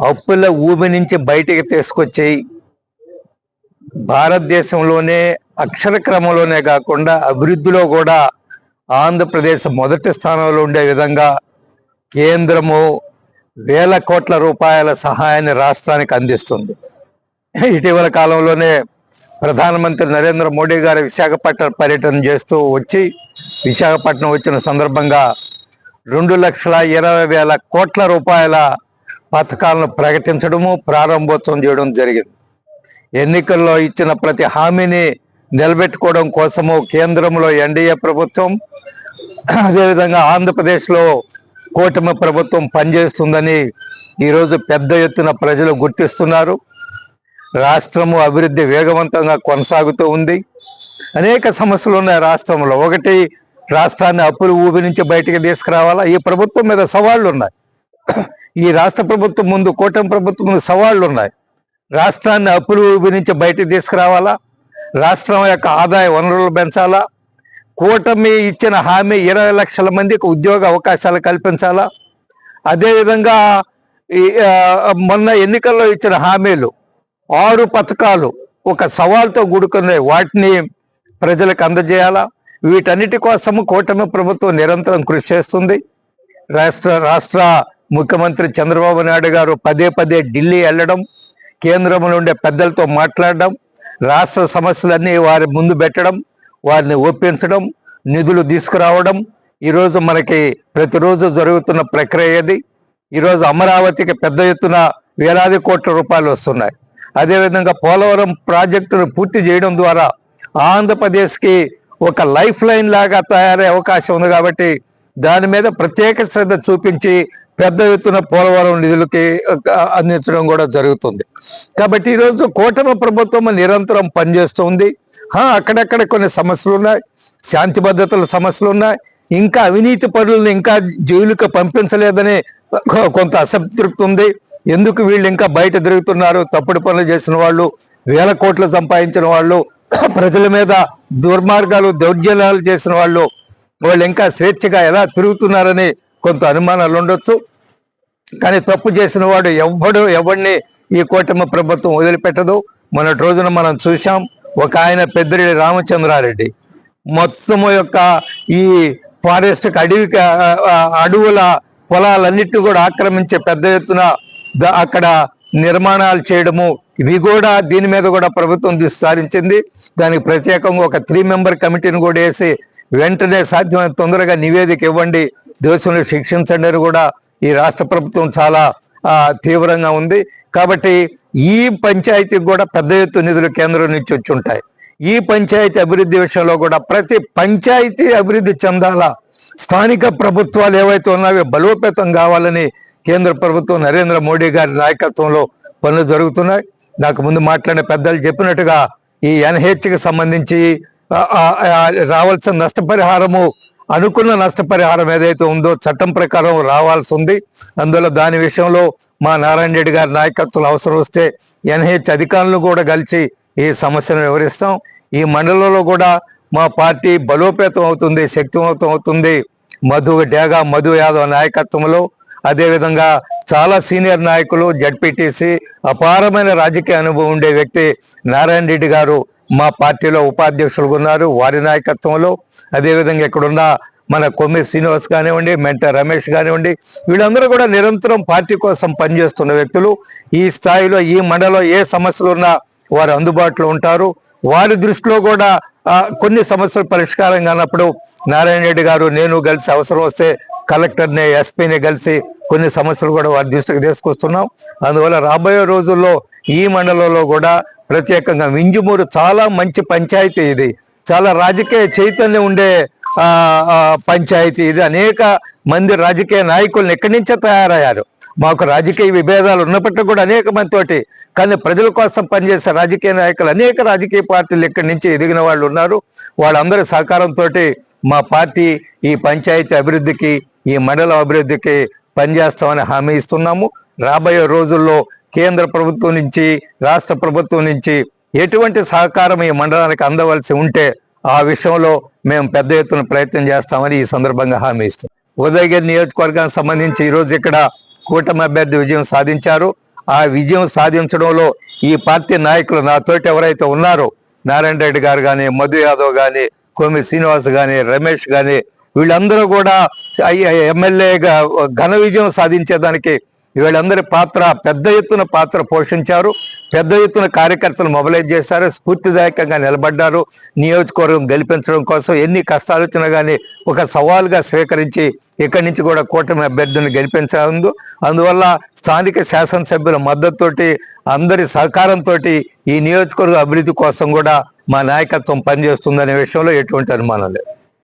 అప్పుల ఊబి నుంచి బయటికి తీసుకొచ్చి భారతదేశంలోనే అక్షర క్రమంలోనే కాకుండా అభివృద్ధిలో కూడా ఆంధ్రప్రదేశ్ మొదటి స్థానంలో ఉండే విధంగా కేంద్రము వేల కోట్ల రూపాయల సహాయాన్ని రాష్ట్రానికి అందిస్తుంది. ఇటీవల కాలంలోనే ప్రధానమంత్రి నరేంద్ర మోడీ గారు విశాఖపట్నం పర్యటన చేస్తూ వచ్చి విశాఖపట్నం వచ్చిన సందర్భంగా రెండు లక్షల ఇరవై వేల కోట్ల రూపాయల పథకాలను ప్రకటించడము ప్రారంభోత్సవం చేయడం జరిగింది. ఎన్నికల్లో ఇచ్చిన ప్రతి హామీని నిలబెట్టుకోవడం కోసము కేంద్రంలో ఎన్డీఏ ప్రభుత్వం అదేవిధంగా ఆంధ్రప్రదేశ్లో కూటమి ప్రభుత్వం పనిచేస్తుందని ఈరోజు పెద్ద ఎత్తున ప్రజలు గుర్తిస్తున్నారు. రాష్ట్రము అభివృద్ధి వేగవంతంగా కొనసాగుతూ ఉంది. అనేక సమస్యలు ఉన్నాయి రాష్ట్రంలో. ఒకటి రాష్ట్రాన్ని అప్పులు ఊబి నుంచి బయటికి తీసుకురావాలా? ఈ ప్రభుత్వం మీద సవాళ్ళు ఉన్నాయి. ఈ రాష్ట్ర ప్రభుత్వం ముందు కూటమి ప్రభుత్వం ముందు సవాళ్ళు ఉన్నాయి రాష్ట్రాన్ని అప్పులు నుంచి బయటకు తీసుకురావాలా? రాష్ట్రం యొక్క ఆదాయ వనరులు పెంచాలా? కూటమి ఇచ్చిన హామీ ఇరవై లక్షల మందికి ఉద్యోగ అవకాశాలు కల్పించాలా? అదేవిధంగా మొన్న ఎన్నికల్లో ఇచ్చిన హామీలు ఆరు పథకాలు ఒక సవాల్తో కూడుకున్నాయి వాటిని ప్రజలకు అందజేయాలా? వీటన్నిటి కోసము కూటమి ప్రభుత్వం నిరంతరం కృషి చేస్తుంది. రాష్ట్ర రాష్ట్ర ముఖ్యమంత్రి చంద్రబాబు నాయుడు గారు పదే పదే ఢిల్లీ వెళ్ళడం కేంద్రంలో ఉండే పెద్దలతో మాట్లాడడం రాష్ట్ర సమస్యలన్నీ వారి ముందు పెట్టడం వారిని ఒప్పించడం నిధులు తీసుకురావడం. ఈరోజు మనకి ప్రతిరోజు జరుగుతున్న ప్రక్రియ ఇది ఈరోజు అమరావతికి పెద్ద ఎత్తున వేలాది కోట్ల రూపాయలు వస్తున్నాయి. అదేవిధంగా పోలవరం ప్రాజెక్టును పూర్తి చేయడం ద్వారా ఆంధ్రప్రదేశ్కి ఒక లైఫ్ లైన్ లాగా తయారయ్యే అవకాశం ఉంది కాబట్టి దాని మీద ప్రత్యేక శ్రద్ధ చూపించి పెద్ద ఎత్తున పోలవరం నిధులకి అందించడం కూడా జరుగుతుంది. కాబట్టి ఈరోజు కూటమి ప్రభుత్వం నిరంతరం పనిచేస్తుంది అక్కడక్కడ కొన్ని సమస్యలు ఉన్నాయి. శాంతి భద్రతల సమస్యలు ఉన్నాయి. ఇంకా అవినీతి పనులను ఇంకా జైలుకి పంపించలేదని కొంత అసంతృప్తి ఉంది. ఎందుకు వీళ్ళు ఇంకా బయట తిరుగుతున్నారు? తప్పుడు పనులు చేసిన వాళ్ళు వేల కోట్లు సంపాదించిన వాళ్ళు ప్రజల మీద దుర్మార్గాలు దౌర్జన్యాలు చేసిన వాళ్ళు వాళ్ళు ఇంకా స్వేచ్ఛగా ఎలా తిరుగుతున్నారని కొంత అనుమానాలు ఉండొచ్చు. కానీ తప్పు చేసిన వాడు ఎవ్వడు ఎవడిని ఈ కూటమి ప్రభుత్వం వదిలిపెట్టదు. మొన్నటి రోజున మనం చూశాం ఒక ఆయన పెద్దిరెడ్డి రామచంద్రారెడ్డి. మొత్తము యొక్క ఈ ఫారెస్ట్ అడవికి అడవుల పొలాలన్నిటిని కూడా ఆక్రమించే పెద్ద ఎత్తున అక్కడ నిర్మాణాలు చేయడము ఇవి కూడా దీని మీద కూడా ప్రభుత్వం దృష్టి దానికి ప్రత్యేకంగా ఒక త్రీ మెంబర్ కమిటీని కూడా వేసి వెంటనే సాధ్యమైన తొందరగా నివేదిక ఇవ్వండి. దేశంలో శిక్షించండి అని కూడా ఈ రాష్ట్ర ప్రభుత్వం చాలా తీవ్రంగా ఉంది. కాబట్టి ఈ పంచాయతీకి కూడా పెద్ద ఎత్తు నిధులు కేంద్రం నుంచి వచ్చి ఉంటాయి. ఈ పంచాయతీ అభివృద్ధి విషయంలో కూడా ప్రతి పంచాయతీ అభివృద్ధి చెందాలా స్థానిక ప్రభుత్వాలు ఏవైతే ఉన్నాయో బలోపేతం కావాలని కేంద్ర ప్రభుత్వం నరేంద్ర మోడీ గారి నాయకత్వంలో పనులు జరుగుతున్నాయి. నాకు ముందు మాట్లాడిన పెద్దలు చెప్పినట్టుగా ఈ ఎన్హెచ్కి సంబంధించి రావాల్సిన నష్టపరిహారము అనుకున్న నష్టపరిహారం ఏదైతే ఉందో చట్టం ప్రకారం రావాల్సి ఉంది అందులో దాని విషయంలో మా నారాయణ రెడ్డి గారి నాయకత్వం అవసరం వస్తే ఎన్హెచ్ అధికారులు కూడా కలిసి ఈ సమస్యను వివరిస్తాం. ఈ మండలంలో కూడా మా పార్టీ బలోపేతం అవుతుంది శక్తివంతం అవుతుంది. మధు డేగా మధు యాదవ్ నాయకత్వంలో. అదేవిధంగా చాలా సీనియర్ నాయకులు జడ్పీటీసీ అపారమైన రాజకీయ అనుభవం ఉండే వ్యక్తి నారాయణ రెడ్డి గారు మా పార్టీలో ఉపాధ్యక్షులుగా ఉన్నారు వారి నాయకత్వంలో. అదేవిధంగా ఇక్కడున్న మన కొమ్మి శ్రీనివాస్ కానివ్వండి మెంట రమేష్ కానివ్వండి వీళ్ళందరూ కూడా నిరంతరం పార్టీ కోసం పనిచేస్తున్న వ్యక్తులు. ఈ స్థాయిలో ఈ మండలం ఏ సమస్యలు ఉన్నా వారు అందుబాటులో ఉంటారు. వారి దృష్టిలో కూడా కొన్ని సమస్యలు పరిష్కారం కానప్పుడు నారాయణ రెడ్డి గారు నేను కలిసి అవసరం వస్తే కలెక్టర్ని ఎస్పీని కలిసి కొన్ని సమస్యలు కూడా వారి దృష్టికి తీసుకొస్తున్నాం. అందువల్ల రాబోయే రోజుల్లో ఈ మండలంలో కూడా ప్రత్యేకంగా వింజమూరు చాలా మంచి పంచాయతీ ఇది. చాలా రాజకీయ చైతన్యం ఉండే పంచాయతీ ఇది. అనేక మంది రాజకీయ నాయకులను ఎక్కడి నుంచే తయారయ్యారు. మాకు రాజకీయ విభేదాలు ఉన్నప్పటికీ కూడా అనేక మందితోటి కానీ ప్రజల కోసం పనిచేసే రాజకీయ నాయకులు అనేక రాజకీయ పార్టీలు ఇక్కడి నుంచి ఎదిగిన వాళ్ళు ఉన్నారు. వాళ్ళందరి సహకారంతో మా పార్టీ ఈ పంచాయతీ అభివృద్ధికి ఈ మండలం అభివృద్ధికి పనిచేస్తామని హామీ ఇస్తున్నాము. రాబోయే రోజుల్లో కేంద్ర ప్రభుత్వం నుంచి రాష్ట్ర ప్రభుత్వం నుంచి ఎటువంటి సహకారం ఈ మండలానికి అందవలసి ఉంటే ఆ విషయంలో మేము పెద్ద ఎత్తున ప్రయత్నం చేస్తామని ఈ సందర్భంగా హామీ ఇస్తున్నాం. ఉదయగిరి నియోజకవర్గానికి సంబంధించి ఈరోజు ఇక్కడ కూటమి అభ్యర్థి విజయం సాధించారు. ఆ విజయం సాధించడంలో ఈ పార్టీ నాయకులు నాతోటి ఎవరైతే ఉన్నారో నారాయణ రెడ్డి గారు కానీ మధు యాదవ్ కానీ కోమి శ్రీనివాస్ కానీ రమేష్ కానీ వీళ్ళందరూ కూడా ఎమ్మెల్యేగా ఘన విజయం సాధించేదానికి వీళ్ళందరి పాత్ర పెద్ద ఎత్తున పాత్ర పోషించారు. పెద్ద ఎత్తున కార్యకర్తలు మొబలైజ్ చేశారు. స్ఫూర్తిదాయకంగా నిలబడ్డారు. నియోజకవర్గం గెలిపించడం కోసం ఎన్ని కష్టాలు వచ్చినా కానీ ఒక సవాల్గా స్వీకరించి ఇక్కడి నుంచి కూడా కూటమి అభ్యర్థిని గెలిపించారు అందువల్ల స్థానిక శాసనసభ్యుల మద్దతుతోటి అందరి సహకారంతో ఈ నియోజకవర్గ అభివృద్ధి కోసం కూడా మా నాయకత్వం పనిచేస్తుందనే విషయంలో ఎటువంటి అనుమానం లేదు.